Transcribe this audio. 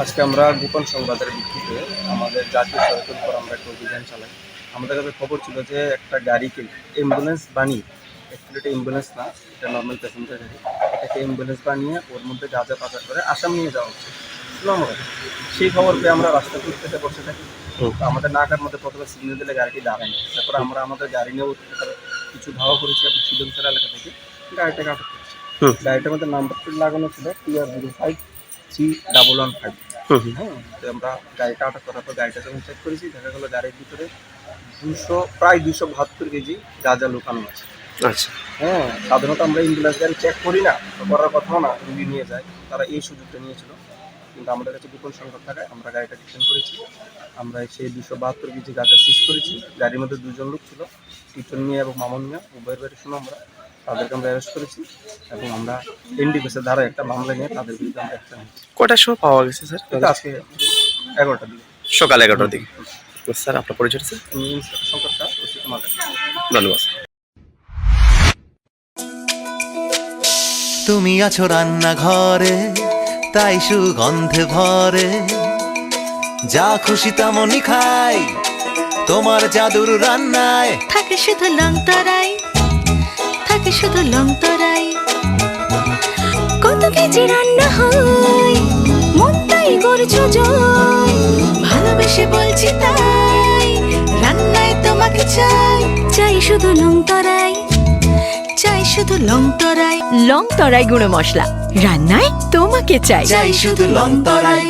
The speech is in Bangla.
আজকে আমরা গোপন সংবাদের ভিত্তিতে আমাদের জাতীয় সড়কের উপর আমরা একটা অভিযান চালাই। আমাদের কাছে খবর ছিল যে একটা গাড়িকে অ্যাম্বুলেন্স বানিয়ে অ্যাকচুয়ালি এটা অ্যাম্বুলেন্স না এটা নর্মাল প্যাসেঞ্জার গাড়ি। এটাকে অ্যাম্বুলেন্স বানিয়ে ওর মধ্যে গাঁজা পাচার করে আসাম নিয়ে যাওয়া হচ্ছে। সুনামগঞ্জ সেই খবর পেয়ে আমরা রাস্তা ঘুরতে বসে থাকি। আমাদের নাকার মধ্যে প্রথমে সিগন্যাল দিলে গাড়িটি দাঁড়ায়নি। তারপরে আমরা আমাদের গাড়ি নিয়েও কিছু ধাওয়া করেছি আপনি সুজনসার এলাকা থেকে গাড়িটাকে আটক করেছি। গাড়িটার মধ্যে নাম্বার প্লেট লাগানো ছিল TR zero five C double one five. হ্যাঁ তো আমরা গাড়িটা আটক করার পর গাড়িটা যখন চেক করেছি দেখা গেলো গাড়ির ভিতরে দুশো প্রায় দুশো বাহাত্তর কেজি গাঁজা লুকানো আছে। আচ্ছা। হ্যাঁ সাধারণত আমরা অ্যাম্বুলেন্স গাড়ি চেক করি না করার কথাও না রুগী নিয়ে যায় তারা এই সুযোগটা নিয়েছিল। কিন্তু আমাদের কাছে বিপুল সংখ্যক থাকায় আমরা গাড়িটা ডিটেন করেছি আমরা সেই দুশো বাহাত্তর কেজি গাঁজা সিজ করেছি গাড়ির মধ্যে দুজন লোক ছিল টিটন মিয়া এবং মামন মিয়া উভয়ের বাড়ি শুনো আমরা। তাদেরকে আমরা অ্যারেস্ট করেছি এবং আমরা ধারা একটা মামলা নিয়ে তাদের বিরুদ্ধে আমরা অ্যাকশন কটার সময় পাওয়া গেছে স্যার? এটা আজকে এগারোটার দিকে। সকাল এগারোটার দিকে। স্যার আপনার পরিচয় স্যার। আমি তোমার কাছে ধন্যবাদ তুমি আছো রান্নাঘরে তাই সুগন্ধে ভরে। যা খুশি তেমনই খাই তোমার জাদুর রান্নায়। থাকে শুধু লং তরাই। থাকে শুধু লং তরাই। কত কেজি রান্না হয় মনটাই করছ জয়। ভালোবেসে বলছি তাই রান্নায় তোমাকে চাই। চাই শুধু লং তরাই চাই শুধু লং তরাই। লং তরাই গুঁড়ো মশলা রান্নায় তোমাকে চাই। চাই শুধু লং তরাই।